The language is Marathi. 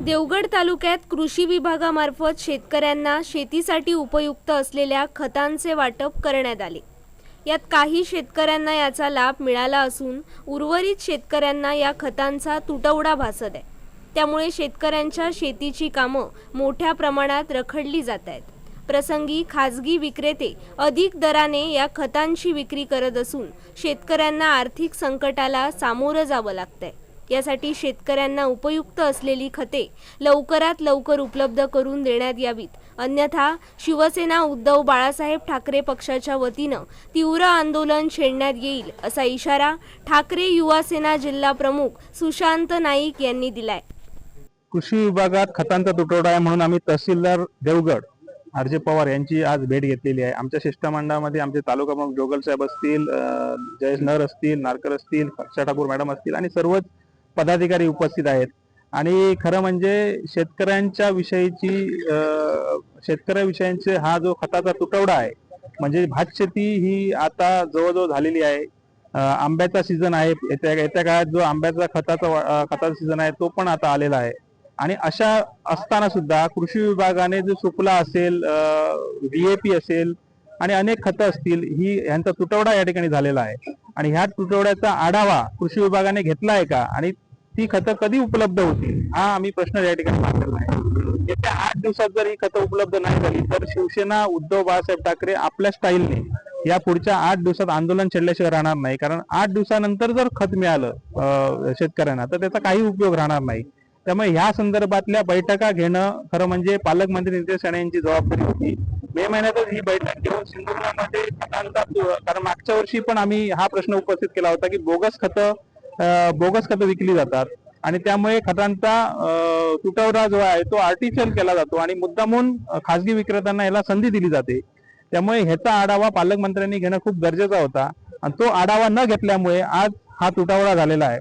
देवगड तालुक्यात कृषी विभागामार्फत शेतकऱ्यांना शेतीसाठी उपयुक्त असलेल्या खतांचे वाटप करण्यात आले. यात काही शेतकऱ्यांना याचा लाभ मिळाला असून उर्वरित शेतकऱ्यांना या खतांचा तुटवडा भासत आहे. त्यामुळे शेतकऱ्यांच्या शेतीची कामं मोठ्या प्रमाणात रखडली जात आहेत. प्रसंगी खाजगी विक्रेते अधिक दराने या खतांची विक्री करत असून शेतकऱ्यांना आर्थिक संकटाला सामोरं जावं लागतंय. यासाठी शेतकऱ्यांना उपयुक्त असलेली खते लवकरात लवकर उपलब्ध करून देण्यात यावीत. अन्यथा शिवसेना उद्धव बाळासाहेब ठाकरे पक्षाच्या वतीनं तीव्र आंदोलन छेडण्यात येईल असा इशारा ठाकरे युवा सेना जिल्हा प्रमुख सुशांत नाईक यांनी दिलाय. कृषी विभागात खतांचा तुटवडा आहे म्हणून आम्ही तहसीलदार देवगड आर जे पवार यांची आज भेट घेतलेली आहे. आमच्या शिष्टमंडळामध्ये आमचे तालुका प्रमुख जोगल साहेब असतील जयेश नर असतील नारकर असतील ठाकूर मॅडम असतील आणि सर्वच पदाधिकारी उपस्थित आहेत. आणि खरं म्हणजे शेतकऱ्यांच्या विषयीची अं, शेतकऱ्याविषयीचे हा जो खताचा तुटवडा आहे म्हणजे भात शेती ही आता जवळजवळ झालेली आहे. आंब्याचा सीझन आहे येत्या येत्या काळात जो आंब्याचा खताचा खताचा सीझन आहे तो पण आता आलेला आहे. आणि अशा असताना सुद्धा कृषी विभागाने जो सुपला असेल व्हीएपी असेल आणि अनेक खतं असतील ही यांचा तुटवडा या ठिकाणी झालेला आहे. आणि ह्या तुटवड्याचा आढावा कृषी विभागाने घेतला आहे का? आणि ती खतं कधी उपलब्ध होतील? हा आम्ही प्रश्न या ठिकाणी मांडलेला आहे. येत्या आठ दिवसात जर ही खतं उपलब्ध नाही झाली तर शिवसेना उद्धव बाळासाहेब ठाकरे आपल्या स्टाईलने या पुढच्या आठ दिवसात आंदोलन छेडल्याशिवाय राहणार नाही. कारण आठ दिवसानंतर जर खत मिळालं शेतकऱ्यांना तर त्याचा काही उपयोग राहणार नाही. त्यामुळे ह्या संदर्भातल्या बैठका घेणं खरं म्हणजे पालकमंत्री नितेश राणे यांची जबाबदारी होती. मे महिन्यातच ही बैठक घेऊन सिंधुदुर्गामध्ये खतांचा कारण मागच्या वर्षी पण आम्ही हा प्रश्न उपस्थित केला होता की बोगस खतं बोगस खतं विकली जातात. आणि त्यामुळे खतांचा तुटवडा जो आहे तो आर्टिफिशियल केला जातो आणि मुद्दामून खासगी विक्रेत्यांना याला संधी दिली जाते. त्यामुळे ह्याचा आढावा पालकमंत्र्यांनी घेणं खूप गरजेचा होता. आणि तो आढावा न घेतल्यामुळे आज हा तुटवडा झालेला आहे.